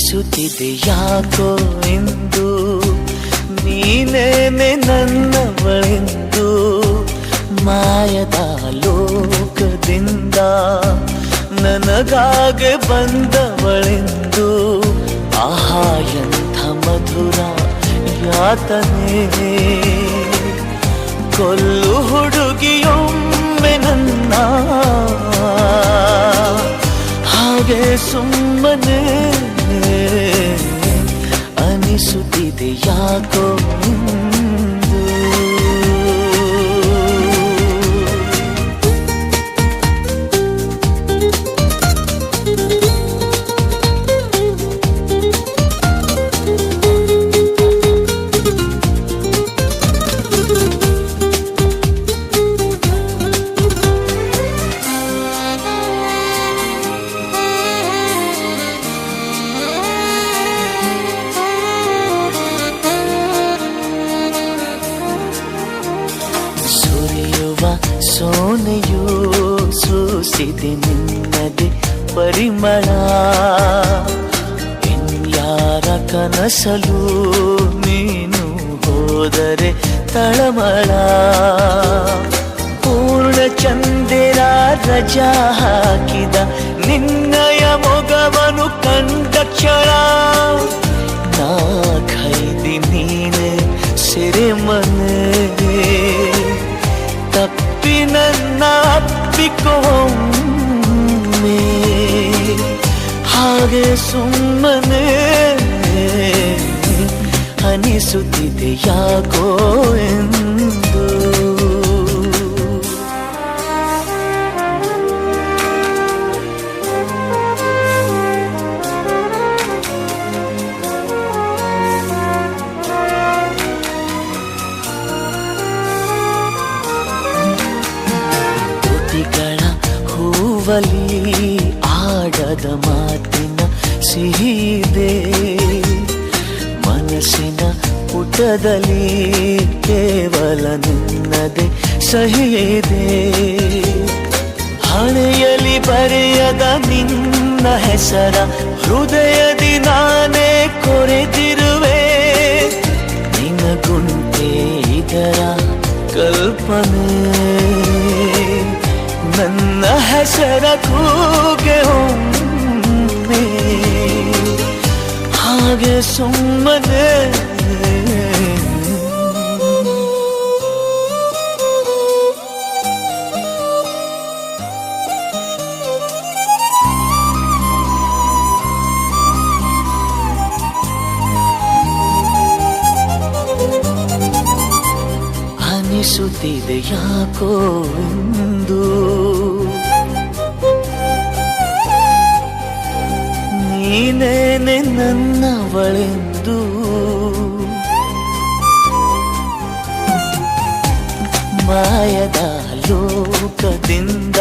ಅನಿಸುತ್ತಿದೆ ಯಾಕೋ ಎಂದು? ನೀನೇನೆ ನನ್ನವಳೆಂದು? ಮಾಯದ ಲೋಕದಿಂದ ನನಗಾಗೆ ಬಂದವಳೆಂದು? ಆಹಾ, ಎಂಥ ಮಧುರ ಯಾತನೆ. ಕೊಲ್ಲು ಹುಡುಗಿಯೊಮ್ಮೆ ನನ್ನ. ಹಾಗೆ ಸುಮ್ಮನೆ ಅನಿಸುತ್ತಿದೆ ಯಾಕೋ ಸೂಸಿದೆ ನಿನ್ನದೆ ಪರಿಮಳ. ಇನ್ಯಾರ ಕನಸಲು ನೀನು ಹೋದರೆ ತಳಮಳ. ಪೂರ್ಣ ಚಂದಿರ ರಜಾ ಹಾಕಿದ ನಿನ್ನಯ ಮೊಗವನು ಕಂಡ ಕ್ಷಣ. ಸುಮ್ಮನೆ ಅನಿಸುತ್ತಿದೆ ಯಾಕೋ ಎಂದು? ಹೂವಲಿ ಆಡದ ಮಾತಿನ ಸಿಹಿದೆ ಮನಸ್ಸಿನ ಪುಟದಲ್ಲಿ ಕೇವಲ ನಿನ್ನದೆ ಸಹಿದೆ. ಹಣೆಯಲ್ಲಿ ಬರೆಯದ ನಿನ್ನ ಹೆಸರ, ಹೃದಯದಿ ನಾನೇ ಕೊರೆದಿರುವೆ ನಿನಗುಂಟೆ ಇದರ ಕಲ್ಪನೆ. ನನ್ನ ಹೆಸರ ಕೂಗೆ ಒಮ್ಮೆ. ಹಾಗೆ ಸುಮ್ಮನೆ. ಅನಿಸುತ್ತಿದೆ ಯಾಕೋ ಎಂದು. ನೀನೇನೆ ನನ್ನವಳೆಂದು. ಮಾಯದ ಲೋಕದಿಂದ